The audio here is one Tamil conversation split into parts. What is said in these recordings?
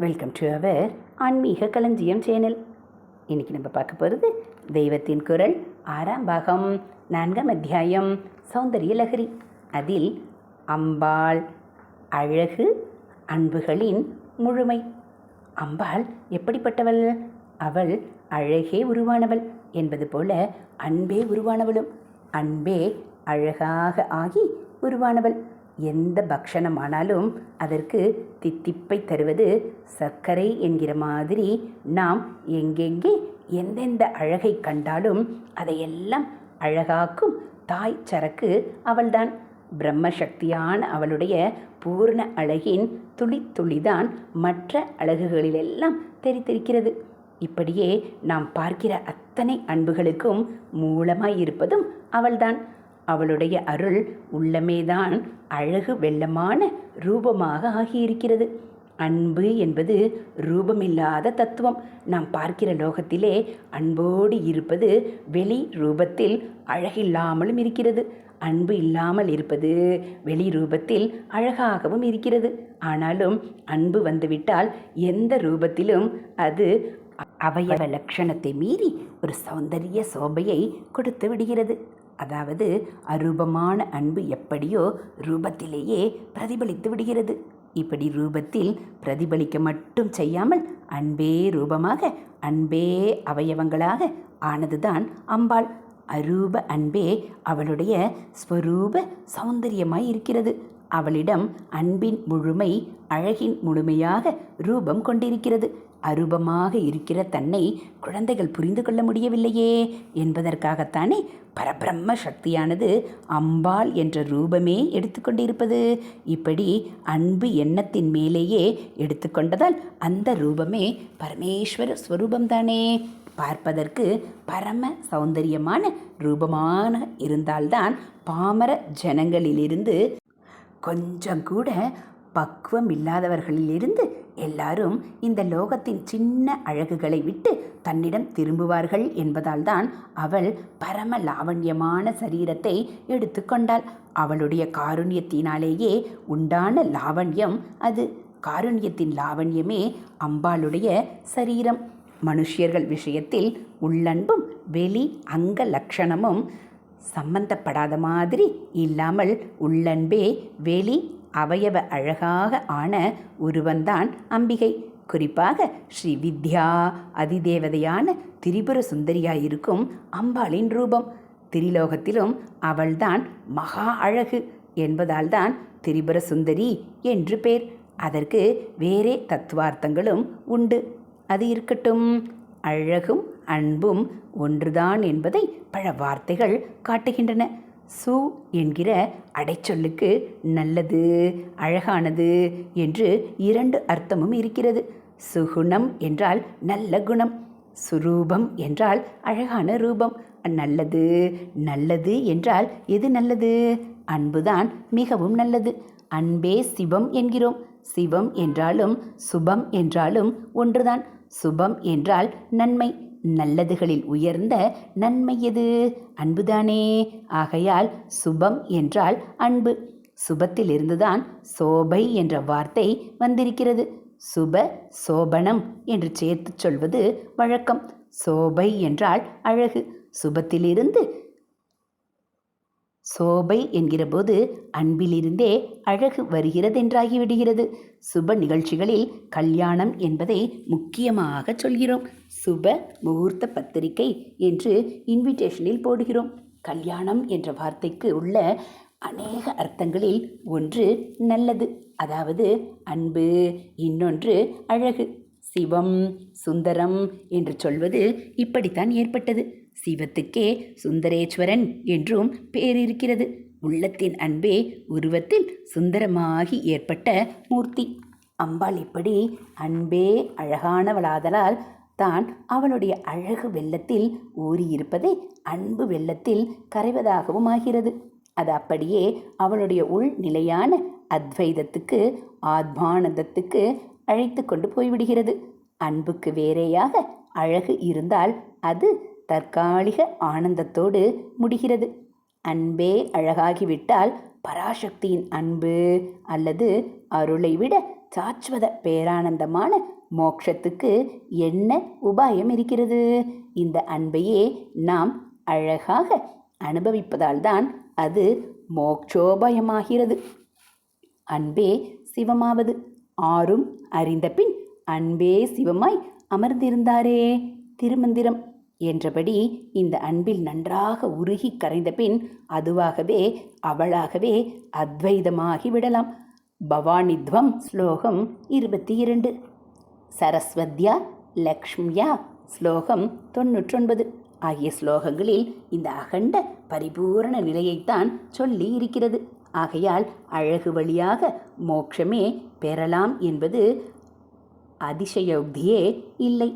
வெல்கம் டு அவர் ஆன்மீக களஞ்சியம் சேனல். இன்றைக்கி நம்ம பார்க்க போகிறது தெய்வத்தின் குரல் ஆறாம் பாகம் நான்காம் அத்தியாயம் சௌந்தரிய லகரி அதில் அம்பாள் அழகு அன்புகளின் முழுமை. அம்பாள் எப்படிப்பட்டவள்? அவள் அழகே உருவானவள் என்பது போல அன்பே உருவானவளும். அன்பே அழகாக ஆகி உருவானவள். எந்த பக்ஷணமானாலும் அதற்கு தித்திப்பை தருவது சர்க்கரை என்கிற மாதிரி நாம் எங்கெங்கே எந்தெந்த அழகை கண்டாலும் அதையெல்லாம் அழகாக்கும் தாய் சரக்கு அவள்தான். பிரம்மசக்தியான அவளுடைய பூர்ண அழகின் துளி துளிதான் மற்ற அழகுகளிலெல்லாம் தெரித்திருக்கிறது. இப்படியே நாம் பார்க்கிற அத்தனை அன்புகளுக்கும் மூலமாய் இருப்பதும் அவள்தான். அவளுடைய அருள் உள்ளமேதான் அழகு வெள்ளமான ரூபமாக ஆகியிருக்கிறது. அன்பு என்பது ரூபமில்லாத தத்துவம். நாம் பார்க்கிற லோகத்திலே அன்போடு இருப்பது வெளி ரூபத்தில் அழகில்லாமலும் இருக்கிறது. அன்பு இல்லாமல் இருப்பது வெளி ரூபத்தில் அழகாகவும் இருக்கிறது. ஆனாலும் அன்பு வந்துவிட்டால் எந்த ரூபத்திலும் அது அவயவ லட்சணத்தை மீறி ஒரு சௌந்தரிய சோபையை கொடுத்து விடுகிறது. அதாவது அரூபமான அன்பு எப்படியோ ரூபத்திலேயே பிரதிபலித்து விடுகிறது. இப்படி ரூபத்தில் பிரதிபலிக்க மட்டும் செய்யாமல் அன்பே ரூபமாக அன்பே அவயவங்களாக ஆனதுதான் அம்பாள். அரூப அன்பே அவளுடைய ஸ்வரூப சௌந்தரியமாய் இருக்கிறது. அவளிடம் அன்பின் முழுமை அழகின் முழுமையாக ரூபம் கொண்டிருக்கிறது. அரூபமாக இருக்கிற தன்னை குழந்தைகள் புரிந்து கொள்ள முடியவில்லையே என்பதற்காகத்தானே பரபிரம்ம சக்தியானது அம்பாள் என்ற ரூபமே எடுத்துக்கொண்டிருப்பது இப்படி அன்பு எண்ணத்தின் மேலேயே எடுத்துக்கொண்டதால் அந்த ரூபமே பரமேஸ்வர ஸ்வரூபம்தானே. பார்ப்பதற்கு பரம சௌந்தரியமான ரூபமான இருந்தால்தான் பாமர ஜனங்களிலிருந்து கொஞ்சம் கூட பக்குவம் இல்லாதவர்களிலிருந்து எல்லாரும் இந்த லோகத்தின் சின்ன அழகுகளை விட்டு தன்னிடம் திரும்புவார்கள் என்பதால்தான் அவள் பரம லாவண்யமான சரீரத்தை எடுத்துக்கொண்டாள் அவளுடைய காருண்யத்தினாலேயே உண்டான லாவண்யம் அது. காருண்யத்தின் லாவண்யமே அம்பாளுடைய சரீரம். மனுஷியர்கள் விஷயத்தில் உள்ளன்பும் வெளி அங்க லட்சணமும் சம்பந்தப்படாத மாதிரி இல்லாமல் உள்ளன்பே வெளி அவயவ அழகாக ஆன ஒருவன்தான் அம்பிகை. குறிப்பாக ஸ்ரீ வித்யா அதிதேவதையான திரிபுர சுந்தரியாயிருக்கும் அம்பாளின் ரூபம். திரிலோகத்திலும் அவள்தான் மகா அழகு என்பதால்தான் திரிபுர சுந்தரி என்று பேர். அதற்கு வேறே தத்துவார்த்தங்களும் உண்டு. அது இருக்கட்டும். அழகும் அன்பும் ஒன்றுதான் என்பதை பல வார்த்தைகள் காட்டுகின்றன. சு என்கிற அடைச்சொல்லுக்கு நல்லது அழகானது என்று இரண்டு அர்த்தமும் இருக்கிறது. சுகுணம் என்றால் நல்ல குணம் சுரூபம் என்றால் அழகான ரூபம். நல்லது நல்லது என்றால் எது நல்லது? அன்புதான் மிகவும் நல்லது. அன்பே சிவம் என்கிறோம். சிவம் என்றாலும் சுபம் என்றாலும் ஒன்றுதான். சுபம் என்றால் நன்மை. நல்லதுகளில் உயர்ந்த நன்மை எது? அன்புதானே. ஆகையால் சுபம் என்றால் அன்பு. சுபத்திலிருந்துதான் சோபை என்ற வார்த்தை வந்திருக்கிறது. சுப சோபனம் என்று சேர்த்து சொல்வது வழக்கம். சோபை என்றால் அழகு. சுபத்திலிருந்து சோபை என்கிறபோது அன்பிலிருந்தே அழகு வருகிறதென்றாகிவிடுகிறது. சுப நிகழ்ச்சிகளில் கல்யாணம் என்பதை முக்கியமாக சொல்கிறோம். சுப முகூர்த்த பத்திரிகை என்று இன்விடேஷனில் போடுகிறோம். கல்யாணம் என்ற வார்த்தைக்கு உள்ள அநேக அர்த்தங்களில் ஒன்று நல்லது அதாவது அன்பு இன்னொன்று அழகு. சிவம் சுந்தரம் என்று சொல்வது இப்படித்தான் ஏற்பட்டது. சிவத்துக்கே சுந்தரேஸ்வரன் என்றும் பேர் இருக்கிறது உள்ளத்தின் அன்பே உருவத்தில் சுந்தரமாகி ஏற்பட்ட மூர்த்தி. அம்பாள் இப்படி அன்பே அழகானவளாதலால் தான் அவளுடைய அழகு வெள்ளத்தில் ஊறியிருப்பதை அன்பு வெள்ளத்தில் கரைவதாகவும் ஆகிறது. அது அப்படியே அவளுடைய உள் நிலையான அத்வைதத்துக்கு ஆத்மானந்தத்துக்கு அழைத்து கொண்டு போய்விடுகிறது. அன்புக்கு வேறேயாக அழகு இருந்தால் அது தற்காலிக ஆனந்தத்தோடு முடிகிறது. அன்பே அழகாகிவிட்டால் பராசக்தியின் அன்பு அல்லது அருளை விட சாஸ்வத பேரானந்தமான மோட்சத்துக்கு என்ன உபாயம் இருக்கிறது? இந்த அன்பையே நாம் அழகாக அனுபவிப்பதால்தான் அது மோட்சோபயமாகிறது அன்பே சிவமாவது. ஆறும் அறிந்த பின் அன்பே சிவமாய் அமர்ந்திருந்தாரே. திருமந்திரம் என்றபடி இந்த அன்பில் நன்றாக உருகி கரைந்த பின் அதுவாகவே அவளாகவே அத்வைதமாகி விடலாம் பவானித்வம் ஸ்லோகம் இருபத்தி இரண்டு சரஸ்வத்யா லக்ஷ்மியா ஸ்லோகம் தொன்னூற்றொன்பது. ஆகிய ஸ்லோகங்களில் இந்த அகண்ட பரிபூரண நிலையைத்தான் சொல்லி இருக்கிறது ஆகையால் அழகு வழியாக மோட்சமே பெறலாம் என்பது அதிசயோக்தியே இல்லை.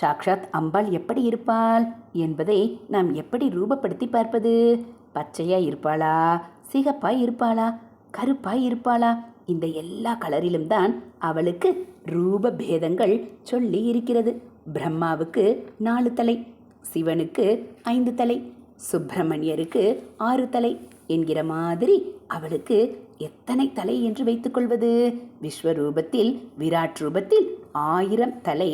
சாக்ஷாத் அம்பாள் எப்படி இருப்பாள் என்பதை நாம் எப்படி ரூபப்படுத்தி பார்ப்பது? பச்சையாய் இருப்பாளா? சிகப்பாய் இருப்பாளா? கருப்பாய் இருப்பாளா? இந்த எல்லா கலரிலும் தான் அவளுக்கு ரூப பேதங்கள் சொல்லி இருக்கிறது. பிரம்மாவுக்கு நாலு தலை சிவனுக்கு ஐந்து தலை சுப்பிரமணியருக்கு ஆறு தலை என்கிற மாதிரி அவளுக்கு எத்தனை தலை என்று வைத்துக்கொள்வது விஸ்வரூபத்தில் விராட் ரூபத்தில் ஆயிரம் தலை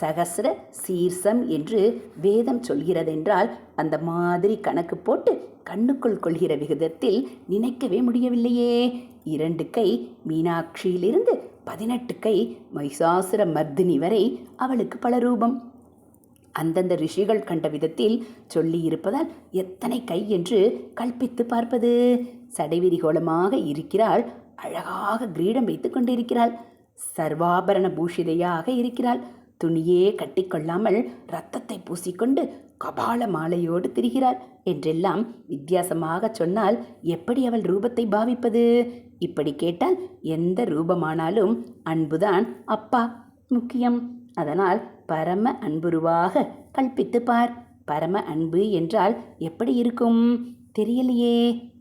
சகசிர சீர்சம் என்று வேதம் சொல்கிறதென்றால் அந்த மாதிரி கணக்கு போட்டு கண்ணுக்குள் கொள்கிற விகிதத்தில் நினைக்கவே முடியவில்லையே. இரண்டு கை மீனாட்சியிலிருந்து பதினெட்டு கை மைசாசுர மர்தினி வரை அவளுக்கு பல ரூபம். அந்தந்த ரிஷிகள் கண்ட விதத்தில் சொல்லியிருப்பதால் எத்தனை கை என்று கல்பித்து பார்ப்பது. சடைவிரிகோலமாக இருக்கிறாள் அழகாக கிரீடம் வைத்து கொண்டிருக்கிறாள். சர்வாபரண பூஷிதையாக இருக்கிறாள். துணியே கட்டிக்கொள்ளாமல் ரத்தத்தை பூசிக்கொண்டு கபால மாலையோடு திரிகிறாள். என்றெல்லாம் வித்தியாசமாக சொன்னால் எப்படி அவள் ரூபத்தை பாவிப்பது? இப்படி கேட்டால் எந்த ரூபமானாலும் அன்புதான் அப்பா முக்கியம். அதனால் பரம அன்புருவாக கல்பித்து பார் பரம அன்பு என்றால் எப்படி இருக்கும்? தெரியலையே.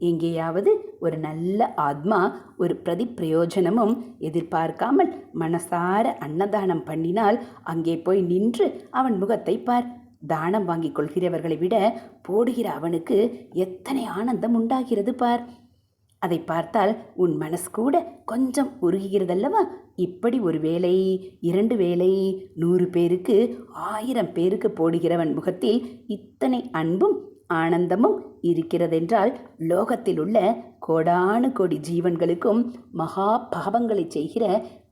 எங்கேயாவது ஒரு நல்ல ஆத்மா ஒரு பிரதி பிரயோஜனமும் எதிர்பார்க்காமல் மனசார அன்னதானம் பண்ணினால் அங்கே போய் நின்று அவன் முகத்தை பார். தானம் வாங்கிக் கொள்கிறவர்களை விட போடுகிற அவனுக்கு எத்தனை ஆனந்தம் உண்டாகிறது பார். அதை பார்த்தால் உன் மனசு கூட கொஞ்சம் உருகுகிறதல்லவா? இப்படி ஒரு வேலை இரண்டு வேலை நூறு பேருக்கு ஆயிரம் பேருக்கு போடுகிறவன் முகத்தில் இத்தனை அன்பும் ஆனந்தமும் இருக்கிறதென்றால் லோகத்தில் உள்ள கோடானு கோடி ஜீவன்களுக்கும் மகா பாவங்களை செய்கிற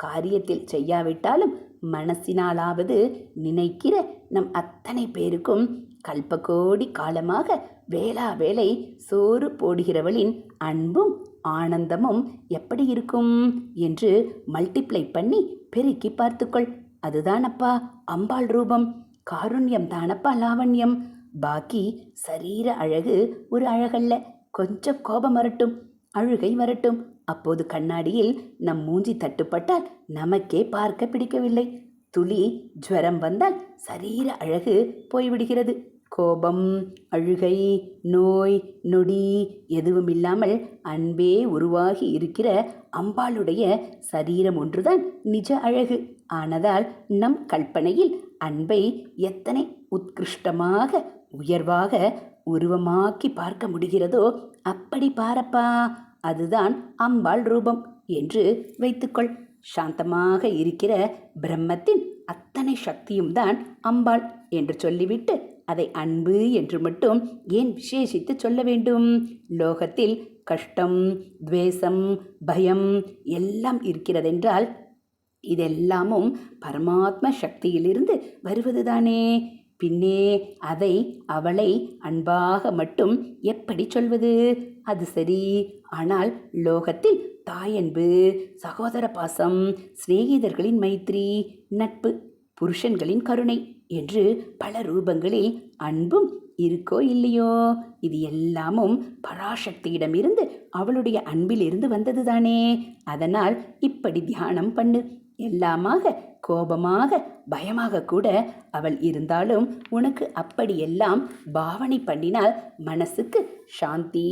காரியத்தில் செய்யாவிட்டாலும் மனசினாலாவது நினைக்கிற நம் அத்தனை பேருக்கும் கல்பகோடி காலமாக வேளா வேலை சோறு போடுகிறவளின் அன்பும் ஆனந்தமும் எப்படி இருக்கும் என்று மல்டிப்ளை பண்ணி பெருக்கி பார்த்துக்கொள். அதுதானப்பா அம்பாள் ரூபம். காருண்யம் தானப்பா லாவண்யம். பாக்கி சரீர அழகு ஒரு அழகல்ல. கொஞ்சம் கோபம் வரட்டும் அழுகை வரட்டும். அப்போது கண்ணாடியில் நம் மூஞ்சி தட்டுப்பட்டால் நமக்கே பார்க்க பிடிக்கவில்லை. துளி ஜுவரம் வந்தால் சரீர அழகு போய்விடுகிறது. கோபம் அழுகை நோய் நொடி எதுவும் இல்லாமல் அன்பே உருவாகி இருக்கிற அம்பாளுடைய சரீரம் ஒன்றுதான் நிஜ அழகு. ஆனதால் நம் கற்பனையில் அன்பை எத்தனை உத்கிருஷ்டமாக உயர்வாக உருவமாக்கி பார்க்க முடிகிறதோ அப்படி பாரப்பா. அதுதான் அம்பாள் ரூபம் என்று வைத்துக்கொள். சாந்தமாக இருக்கிற பிரம்மத்தின் அத்தனை சக்தியும் தான் அம்பாள் என்று சொல்லிவிட்டு அதை அன்பு என்று மட்டும் ஏன் விசேஷித்து சொல்ல வேண்டும்? லோகத்தில் கஷ்டம் துவேஷம் பயம் எல்லாம் இருக்கிறதென்றால் இதெல்லாமும் பரமாத்ம சக்தியிலிருந்து வருவதுதானே. பின்னே அதை அவளை அன்பாக மட்டும் எப்படி சொல்வது? அது சரி. ஆனால் லோகத்தில் தாயன்பு சகோதர பாசம் சிநேகிதர்களின் மைத்ரி நட்பு புருஷன்களின் கருணை என்று பல ரூபங்களில் அன்பும் இருக்கோ இல்லையோ? இது எல்லாமும் பராசக்தியிடமிருந்து அவளுடைய அன்பிலிருந்து வந்ததுதானே. அதனால் இப்படி தியானம் பண்ணு. எல்லாமாக கோபமாக பயமாக கூட அவள் இருந்தாலும் உனக்கு அப்படியெல்லாம் பாவனை பண்ணினால் மனசுக்கு சாந்தி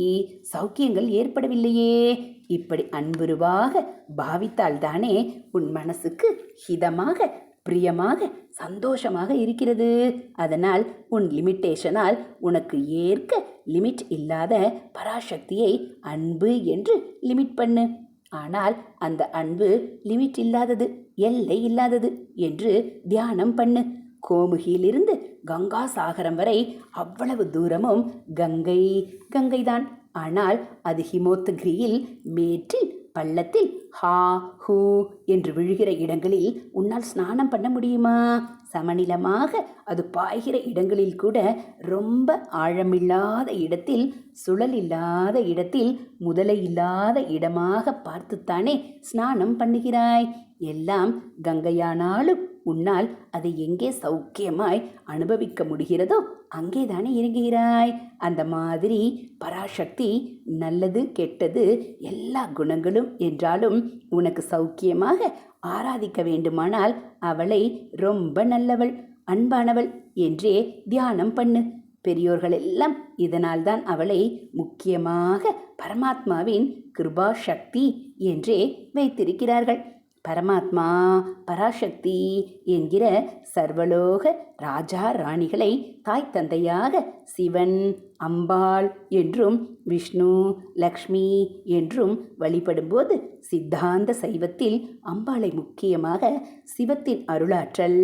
சௌக்கியங்கள் ஏற்படவில்லையே. இப்படி அன்புருவாக பாவித்தால்தானே உன் மனசுக்கு ஹிதமாக பிரியமாக சந்தோஷமாக இருக்கிறது. அதனால் உன் லிமிட்டேஷனால் உனக்கு ஏற்க லிமிட் இல்லாத பராசக்தியை அன்பு என்று லிமிட் பண்ணு. ஆனால் அந்த அன்பு லிமிட் இல்லாதது எல்லை இல்லாதது என்று தியானம் பண்ணு. கோமுகியிலிருந்து கங்கா சாகரம் வரை அவ்வளவு தூரமும் கங்கை கங்கைதான். ஆனால் அது ஹிமோத்தகிரியில் மேற்றில் பள்ளத்தில் ஹா ஹூ என்று விழுகிற இடங்களில் உன்னால் ஸ்நானம் பண்ண முடியுமா? சமநிலமாக அது பாய்கிற இடங்களில் கூட ரொம்ப ஆழமில்லாத இடத்தில் சுழல் இல்லாத இடத்தில் முதலை இல்லாத இடமாக பார்த்துத்தானே ஸ்நானம் பண்ணுகிறாய்? எல்லாம் கங்கையானாலும் உன்னால் அதை எங்கே சௌக்கியமாய் அனுபவிக்க முடிகிறதோ அங்கேதானே இறங்குகிறாய். அந்த மாதிரி பராசக்தி நல்லது கெட்டது எல்லா குணங்களும் என்றாலும் உனக்கு சௌக்கியமாக ஆராதிக்க வேண்டுமானால் அவளை ரொம்ப நல்லவள் அன்பானவள் என்றே தியானம் பண்ணு. பெரியோர்கள் எல்லாம் இதனால்தான் அவளை முக்கியமாக பரமாத்மாவின் கிருபா சக்தி என்றே வைத்திருக்கிறார்கள். பரமாத்மா பராசக்தி என்கிற சர்வலோக ராஜா ராணிகளை தாய் தந்தையாக சிவன் அம்பாள் என்றும் விஷ்ணு லக்ஷ்மி என்றும் வழிபடும்போது சித்தாந்த சைவத்தில் அம்பாளை முக்கியமாக சிவத்தின் அருளாற்றல்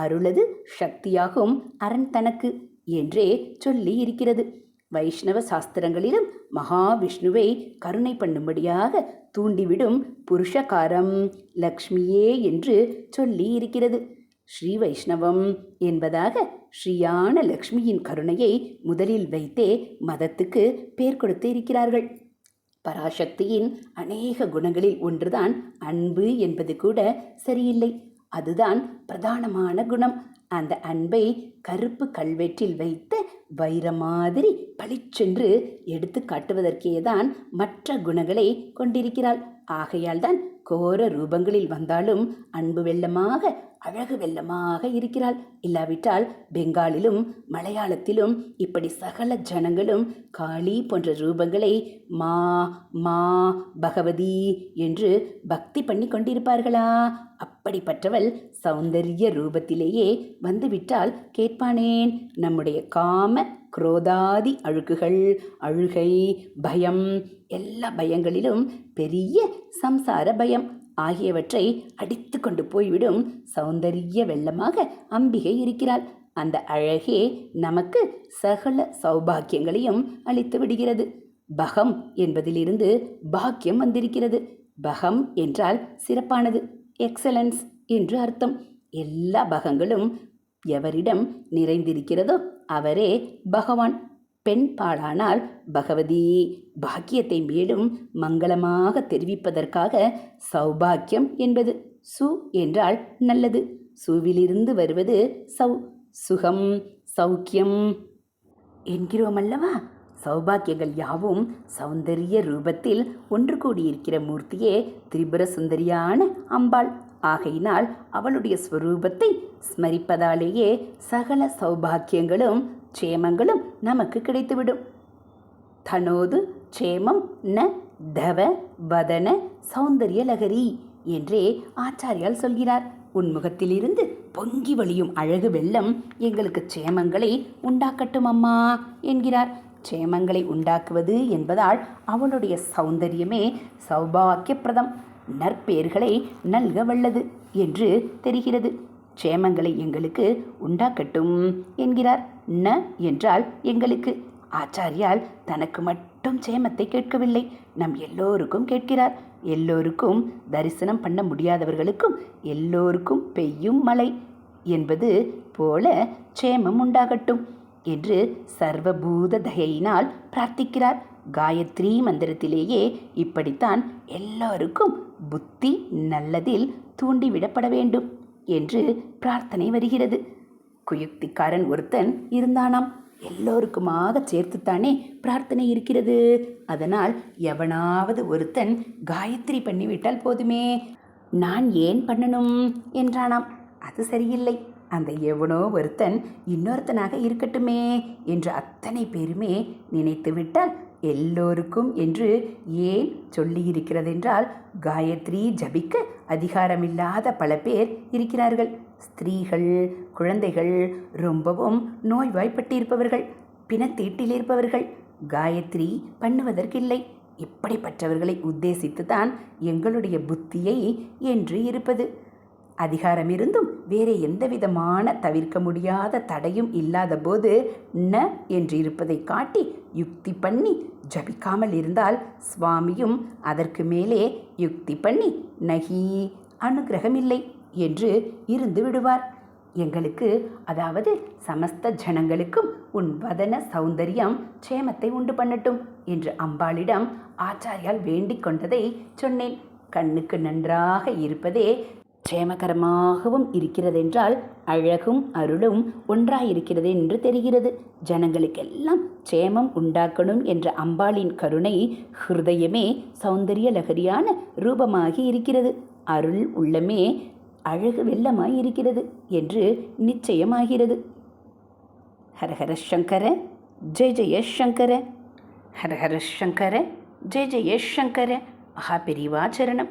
அருளது சக்தியாகும் அரண் தனக்கு என்றே சொல்லி இருக்கிறது வைஷ்ணவ சாஸ்திரங்களிலும் மகாவிஷ்ணுவை கருணை பண்ணும்படியாக தூண்டிவிடும் புருஷகாரம் லக்ஷ்மியே என்று சொல்லி இருக்கிறது ஸ்ரீ வைஷ்ணவம் என்பதாக ஸ்ரீயான லக்ஷ்மியின் கருணையை முதலில் வைத்தே மதத்துக்கு பேர் கொடுத்து இருக்கிறார்கள். பராசக்தியின் அநேக குணங்களில் ஒன்றுதான் அன்பு என்பது கூட சரியில்லை. அதுதான் பிரதானமான குணம். அந்த அன்பை கருப்பு கல்வெட்டில் வைத்த வைர மாதிரி பளிச்சென்று எடுத்து காட்டுவதற்கேதான் மற்ற குணங்களை கொண்டிருக்கிறாள். ஆகையால் தான் கோர ரூபங்களில் வந்தாலும் அன்பு வெள்ளமாக அழகு வெள்ளமாக இருக்கிறாள். இல்லாவிட்டால் பெங்காலிலும் மலையாளத்திலும் இப்படி சகல ஜனங்களும் காளி போன்ற ரூபங்களை மா மா பகவதி என்று பக்தி பண்ணி கொண்டிருப்பார்களா? அப்படிப்பட்டவள் சௌந்தரிய ரூபத்திலேயே வந்துவிட்டால் கேட்பானேன். நம்முடைய காம குரோதாதி அழுக்குகள் அழுகை பயம் எல்லா பயங்களிலும் பெரிய சம்சார பயம் ஆகியவற்றை அடித்து கொண்டு போய்விடும் சௌந்தரிய வெள்ளமாக அம்பிகை இருக்கிறாள். அந்த அழகே நமக்கு சகல சௌபாக்கியங்களையும் அளித்து விடுகிறது. பகம் என்பதிலிருந்து பாக்கியம் வந்திருக்கிறது. பகம் என்றால் சிறப்பானது எக்ஸலன்ஸ் என்று அர்த்தம். எல்லா பகங்களும் எவரிடம் நிறைந்திருக்கிறதோ அவரே பகவான். பெண் பாடானால் பகவதி. பாக்கியத்தை மேலும் மங்களமாக தெரிவிப்பதற்காக சௌபாக்கியம் என்பது சு என்றால் நல்லது. சுவிலிருந்து வருவது சௌ சுகம் சௌக்கியம் என்கிறோம் அல்லவா? சௌபாக்கியங்கள் யாவும் சௌந்தரிய ரூபத்தில் ஒன்று கூடியிருக்கிற மூர்த்தியே திரிபுர சுந்தரியான அம்பாள். ஆகையினால் அவளுடைய ஸ்வரூபத்தை ஸ்மரிப்பதாலேயே சகல சௌபாக்கியங்களும் க்ஷேமங்களும் நமக்கு கிடைத்துவிடும். தனோது க்ஷேமம் ந தவ வதன சௌந்தரிய லகரி என்றே ஆச்சாரியால் சொல்கிறார். உன்முகத்திலிருந்து பொங்கி வழியும் அழகு வெள்ளம் எங்களுக்கு க்ஷேமங்களை உண்டாக்கட்டும் அம்மா என்கிறார். க்ஷேமங்களை உண்டாக்குவது என்பதால் அவளுடைய சௌந்தரியமே சௌபாக்கியப்பிரதம். நற்பெயர்களை நல்க வல்லது என்று தெரிகிறது. க்ஷேமங்களை எங்களுக்கு உண்டாக்கட்டும் என்கிறார். ந என்றால் எங்களுக்கு. ஆச்சாரியால் தனக்கு மட்டும் சேமத்தை கேட்கவில்லை. நம் எல்லோருக்கும் கேட்கிறார். எல்லோருக்கும் தரிசனம் பண்ண முடியாதவர்களுக்கும் எல்லோருக்கும் பெய்யும் மழை என்பது போல சேமம் உண்டாகட்டும் என்று சர்வபூத தயையினால் பிரார்த்திக்கிறார். காயத்ரி மந்திரத்திலேயே இப்படித்தான் எல்லோருக்கும் புத்தி நல்லதில் தூண்டிவிடப்பட வேண்டும் என்று பிரார்த்தனை வருகிறது. குயுக்திக்காரன் ஒருத்தன் இருந்தானாம். எல்லோருக்குமாக சேர்த்துத்தானே பிரார்த்தனை இருக்கிறது. அதனால் எவனாவது ஒருத்தன் காயத்ரி பண்ணிவிட்டால் போதுமே. நான் ஏன் பண்ணணும்? என்றானாம். அது சரியில்லை. அந்த எவனோ ஒருத்தன் இன்னொருத்தனாக இருக்கட்டுமே என்று அத்தனை பேருமே நினைத்துவிட்டால் எல்லோருக்கும் என்று ஏன் சொல்லியிருக்கிறதென்றால் காயத்ரி ஜபிக்க அதிகாரமில்லாத பல பேர் இருக்கிறார்கள். ஸ்திரீகள் குழந்தைகள் ரொம்பவும் நோய்வாய்ப்பட்டிருப்பவர்கள் பிணத்தீட்டில் இருப்பவர்கள் காயத்ரி பண்ணுவதற்கில்லை. இப்படிப்பட்டவர்களை உத்தேசித்து தான் எங்களுடைய புத்தியை என்று இருப்பது. அதிகாரம் இருந்தும் வேறு எந்த விதமான தவிர்க்க முடியாத தடையும் இல்லாத போது ந என்று இருப்பதை காட்டி யுக்தி பண்ணி ஜபிக்காமல் இருந்தால் சுவாமியும் அதற்கு மேலே யுக்தி பண்ணி நகி அனுகிரகமில்லை என்று இருந்து விடுவார். எங்களுக்கு அதாவது சமஸ்த ஜனங்களுக்கும் உன் வதன சௌந்தரியம் சேமத்தை உண்டு பண்ணட்டும் என்று அம்பாளிடம் ஆச்சாரியால் வேண்டிக் கொண்டதை சொன்னேன். கண்ணுக்கு நன்றாக இருப்பதே க்ஷேமகரமாகவும் இருக்கிறதென்றால் அழகும் அருளும் ஒன்றாயிருக்கிறது என்று தெரிகிறது. ஜனங்களுக்கெல்லாம் க்ஷேமம் உண்டாக்கணும் என்ற அம்பாளின் கருணை ஹிருதயமே சௌந்தரிய லகரியான ரூபமாகி இருக்கிறது. அருள் உள்ளமே அழகு வெள்ளமாய் இருக்கிறது என்று நிச்சயமாகிறது. ஹரஹர சங்கர ஜெய ஜெய சங்கர. ஹரஹர சங்கர ஜெய ஜெய சங்கர. மகா பெரிவாச்சரணம்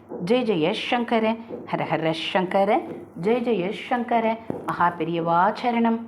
ஜெய ஜெய சங்கர ஹர சங்கர ஜெய ஜெய சங்கர மகா பெரியவாச்சரணம்